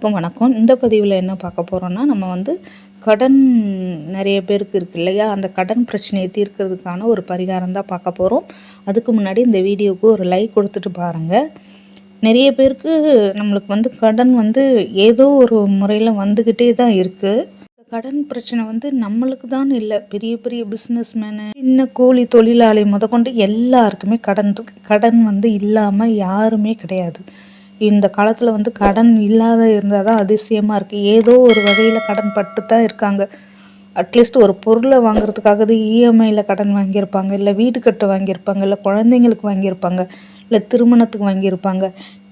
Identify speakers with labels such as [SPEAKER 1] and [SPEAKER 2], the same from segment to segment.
[SPEAKER 1] எல்லாருக்கும் வணக்கம். இந்த பதிவில் என்ன பார்க்க போகிறோன்னா நம்ம வந்து கடன் நிறைய பேருக்கு இருக்கு இல்லையா? அந்த கடன் பிரச்சனையை தீர்க்கிறதுக்கான ஒரு பரிகாரம் தான் பார்க்க போகிறோம் அதுக்கு முன்னாடி இந்த வீடியோவுக்கு ஒரு லைக் கொடுத்துட்டு பாருங்கள் நிறைய பேருக்கு நம்மளுக்கு வந்து கடன் வந்து ஏதோ ஒரு முறையில் வந்துக்கிட்டே தான் இருக்குது கடன் பிரச்சனை வந்து நம்மளுக்கு தான் இல்லை. பெரிய பெரிய பிஸ்னஸ் மேனு சின்ன கூலி தொழிலாளி முதற்கொண்டு எல்லாருக்குமே கடன் கடன் வந்து இல்லாமல் யாருமே கிடையாது. இந்த காலத்தில் வந்து கடன் இல்லாத இருந்தால் தான் அதிசயமாக இருக்குது ஏதோ ஒரு வகையில் கடன் பட்டு தான் இருக்காங்க. அட்லீஸ்ட் ஒரு பொருளை வாங்குறதுக்காகது இஎம்ஐயில் கடன் வாங்கியிருப்பாங்க. இல்லை வீடு கட்ட வாங்கியிருப்பாங்க. இல்லை குழந்தைங்களுக்கு வாங்கியிருப்பாங்க. இல்லை திருமணத்துக்கு வாங்கியிருப்பாங்க.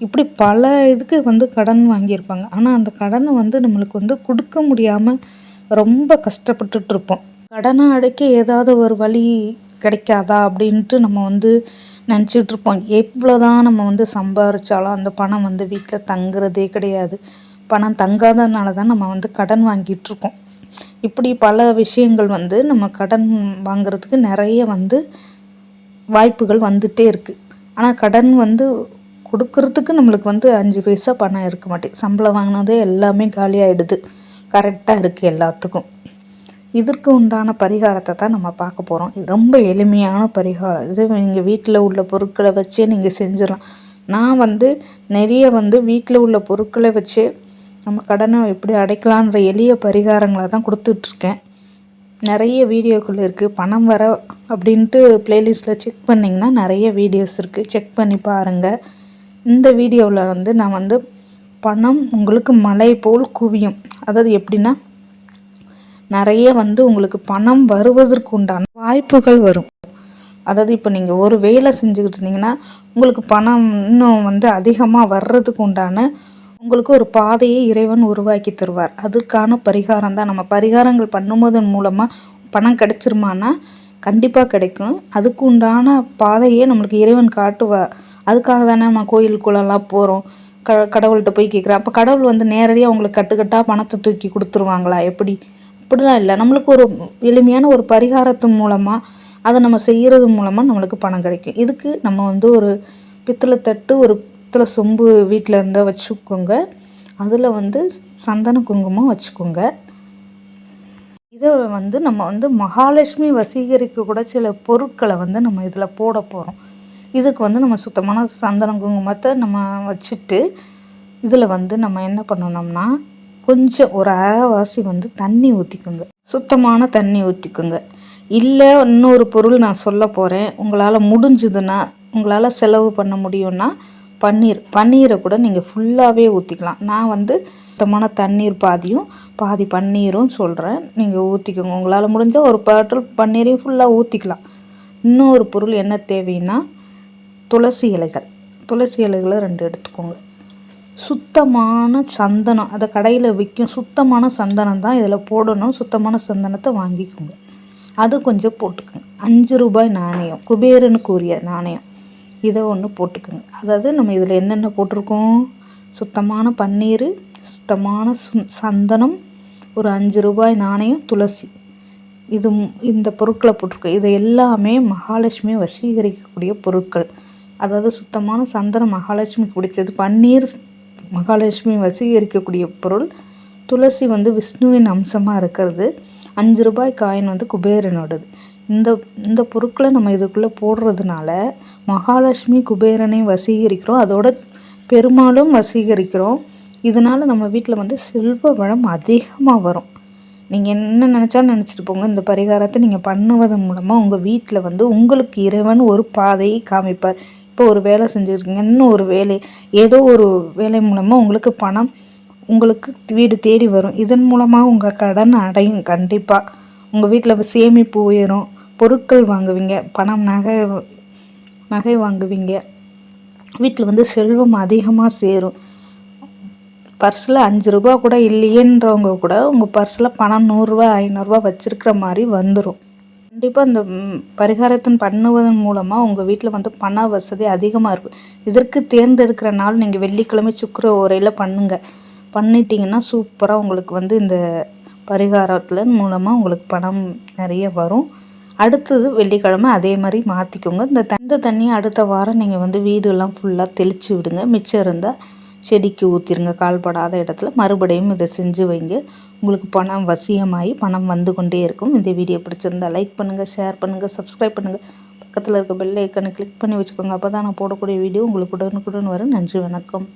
[SPEAKER 1] இப்படி பல இதுக்கு வந்து கடன் வாங்கியிருப்பாங்க. ஆனால் அந்த கடனை வந்து நம்மளுக்கு வந்து கொடுக்க முடியாமல் ரொம்ப கஷ்டப்பட்டுட்ருப்போம் கடனை அடைக்க ஏதாவது ஒரு வழி கிடைக்காதா அப்படின்ட்டு நம்ம வந்து நினச்சிட்ருப்போம் எவ்வளோ தான் நம்ம வந்து சம்பாரித்தாலும் அந்த பணம் வந்து வீட்டில் தங்குறதே கிடையாது. பணம் தங்காததுனால தான் நம்ம வந்து கடன் வாங்கிட்டுருக்கோம். இப்படி பல விஷயங்கள் வந்து நம்ம கடன் வாங்குறதுக்கு நிறைய வந்து வாய்ப்புகள் வந்துகிட்டே இருக்குது ஆனால் கடன் வந்து கொடுக்கறதுக்கு நம்மளுக்கு வந்து அஞ்சு பைசா பணம் இருக்க மாட்டேங்குது. சம்பளம் வாங்கினதே எல்லாமே காலியாகிடுது கரெக்டாக இருக்குது எல்லாத்துக்கும். இதற்கு உண்டான பரிகாரத்தை தான் நம்ம பார்க்க போகிறோம் இது ரொம்ப எளிமையான பரிகாரம். இது நீங்கள் வீட்டில் உள்ள பொருட்களை வச்சே நீங்கள் செஞ்சிடலாம். நான் வந்து நிறைய வந்து வீட்டில் உள்ள பொருட்களை வச்சு நம்ம கடனை எப்படி அடைக்கலான்ற எளிய பரிகாரங்களை தான் கொடுத்துட்ருக்கேன். நிறைய வீடியோக்கள் இருக்குது பணம் வர அப்படின்ட்டு ப்ளேலிஸ்ட்டில் செக் பண்ணிங்கன்னா நிறைய வீடியோஸ் இருக்குது செக் பண்ணி பாருங்கள் இந்த வீடியோவில் வந்து நான் வந்து பணம் உங்களுக்கு மலை போல் குவியும். அதாவது எப்படின்னா நிறைய வந்து உங்களுக்கு பணம் வருவதற்கு உண்டான வாய்ப்புகள் வரும். அதாவது இப்போ நீங்கள் ஒரு வேலை செஞ்சுக்கிட்டு இருந்தீங்கன்னா உங்களுக்கு பணம் இன்னும் வந்து அதிகமாக வர்றதுக்கு உண்டான உங்களுக்கு ஒரு பாதையை இறைவன் உருவாக்கி தருவார். அதுக்கான பரிகாரம் தான். நம்ம பரிகாரங்கள் பண்ணும்போதன் மூலமாக பணம் கிடைச்சிருமானா? கண்டிப்பாக கிடைக்கும். அதுக்கு உண்டான பாதையே நம்மளுக்கு இறைவன் காட்டுவார் அதுக்காக தானே நம்ம கோயிலுக்குள்ளெல்லாம் போகிறோம் க கடவுள்கிட்ட போய் கேட்குறேன் அப்போ கடவுள் வந்து நேரடியாக உங்களுக்கு கட்டுக்கட்டாக பணத்தை தூக்கி கொடுத்துருவாங்களா? எப்படி? அப்படிலாம் இல்லை. நம்மளுக்கு ஒரு எளிமையான ஒரு பரிகாரத்தின் மூலமாக அதை நம்ம செய்கிறது மூலமாக நம்மளுக்கு பணம் கிடைக்கும். இதுக்கு நம்ம வந்து ஒரு பித்தளை தட்டு ஒரு பித்தளை சொம்பு வீட்டில் இருந்தால் வச்சுக்கோங்க. அதில் வந்து சந்தன குங்குமம் வச்சுக்கோங்க. இதை வந்து நம்ம வந்து மகாலட்சுமி வசீகரிக்க கூட சில பொருட்களை வந்து நம்ம இதில் போட போகிறோம் இதுக்கு வந்து நம்ம சுத்தமான சந்தன குங்குமத்தை நம்ம வச்சுட்டு இதில் வந்து நம்ம என்ன பண்ணணும்னா கொஞ்சம் ஒரு அரைவாசி வந்து தண்ணி ஊற்றிக்குங்க சுத்தமான தண்ணி ஊற்றிக்குங்க இல்லை இன்னொரு பொருள் நான் சொல்ல போகிறேன் உங்களால் முடிஞ்சுதுன்னா உங்களால் செலவு பண்ண முடியும்னா பன்னீர். பன்னீரை கூட நீங்கள் ஃபுல்லாகவே ஊற்றிக்கலாம் நான் வந்து சுத்தமான தண்ணீர் பாதியும் பாதி பன்னீரும் சொல்கிறேன் நீங்கள் ஊற்றிக்கோங்க உங்களால் முடிஞ்சால் ஒரு பாட்டில் பன்னீரையும் ஃபுல்லாக ஊற்றிக்கலாம் இன்னொரு பொருள் என்ன தேவைன்னா துளசி இலைகள். துளசி இலைகளை ரெண்டு எடுத்துக்கோங்க. சுத்தமான சந்தனம். அதை கடையில் விற்கும் சுத்தமான சந்தனம் தான் இதில் போடணும். சுத்தமான சந்தனத்தை வாங்கிக்கோங்க. அது கொஞ்சம் போட்டுக்கோங்க. அஞ்சு ரூபாய் நாணயம். குபேரனுக்கு உரிய நாணயம். இதை ஒன்று போட்டுக்கோங்க. அதாவது நம்ம இதில் என்னென்ன போட்டிருக்கோம்? சுத்தமான பன்னீர் சுத்தமான சு சந்தனம் ஒரு அஞ்சு ரூபாய் நாணயம் துளசி. இது இந்த பொருட்களை போட்டிருக்கோம். இது எல்லாமே மகாலட்சுமி வசீகரிக்கக்கூடிய பொருட்கள். அதாவது சுத்தமான சந்தனம் மகாலட்சுமி பிடிச்சது. பன்னீர் மகாலட்சுமி வசீகரிக்கக்கூடிய பொருள் துளசி வந்து விஷ்ணுவின் அம்சமாக இருக்கிறது. அஞ்சு ரூபாய் காயின் வந்து குபேரனோடது. இந்த இந்த பொருட்களை நம்ம இதுக்குள்ளே போடுறதுனால மகாலட்சுமி குபேரனை வசீகரிக்கிறோம். அதோட பெருமாளும் வசீகரிக்கிறோம். இதனால் நம்ம வீட்டில் வந்து செல்வ வளம் அதிகமாக வரும். நீங்கள் என்ன நினச்சாலும் நினச்சிட்டு போங்க. இந்த பரிகாரத்தை நீங்கள் பண்ணுவதன் மூலமாக உங்கள் வீட்டில் வந்து உங்களுக்கு இறைவன் ஒரு பாதையை காமிப்பார். இப்போ ஒரு வேலை செஞ்சுருக்கீங்க இன்னும் ஒரு வேலை ஏதோ ஒரு வேலை மூலமாக உங்களுக்கு பணம் உங்களுக்கு வீடு தேடி வரும். இதன் மூலமாக உங்கள் கடன் அடையும் கண்டிப்பாக உங்கள் வீட்டில் சேமிப்பு உயரும். பொருட்கள் வாங்குவீங்க பணம் நகை நகை வாங்குவீங்க. வீட்டில் வந்து செல்வம் அதிகமாக சேரும். பர்ஸில் அஞ்சு ரூபா கூட இல்லையேன்றவங்க கூட உங்கள் பர்ஸில் பணம் நூறுரூவா ஐநூறுரூவா வச்சுருக்கிற மாதிரி வந்துடும் கண்டிப்பாக இந்த பரிகாரத்தின் பண்ணுவதன் மூலமாக உங்கள் வீட்டில் வந்து பண வசதி அதிகமாக இருக்கும் இதற்கு தேர்ந்தெடுக்கிற நாள் நீங்கள் வெள்ளிக்கிழமை சுக்கர உரையில் பண்ணுங்கள் பண்ணிட்டீங்கன்னா சூப்பராக உங்களுக்கு வந்து இந்த பரிகாரத்தில் மூலமாக உங்களுக்கு பணம் நிறைய வரும். அடுத்தது வெள்ளிக்கிழமை அதே மாதிரி மாற்றிக்கோங்க இந்த தந்த தண்ணியை அடுத்த வாரம் நீங்கள் வந்து வீடெல்லாம் ஃபுல்லாக தெளித்து விடுங்க. மிச்சம் இருந்தால் செடிக்கு ஊற்றிருங்க கால்படாத இடத்துல மறுபடியும் இதை செஞ்சு வைங்க. உங்களுக்கு பணம் வசியமாகி பணம் வந்து கொண்டே இருக்கும். இந்த வீடியோ பிடிச்சிருந்தா லைக் பண்ணுங்கள் ஷேர் பண்ணுங்கள் சப்ஸ்கிரைப் பண்ணுங்கள் பக்கத்தில் இருக்க பெல் ஐக்கனை கிளிக் பண்ணி வச்சுக்கோங்க. அப்போ தான் நான் போடக்கூடிய வீடியோ உங்களுக்கு உடனுக்குடன் வரும். நன்றி வணக்கம்.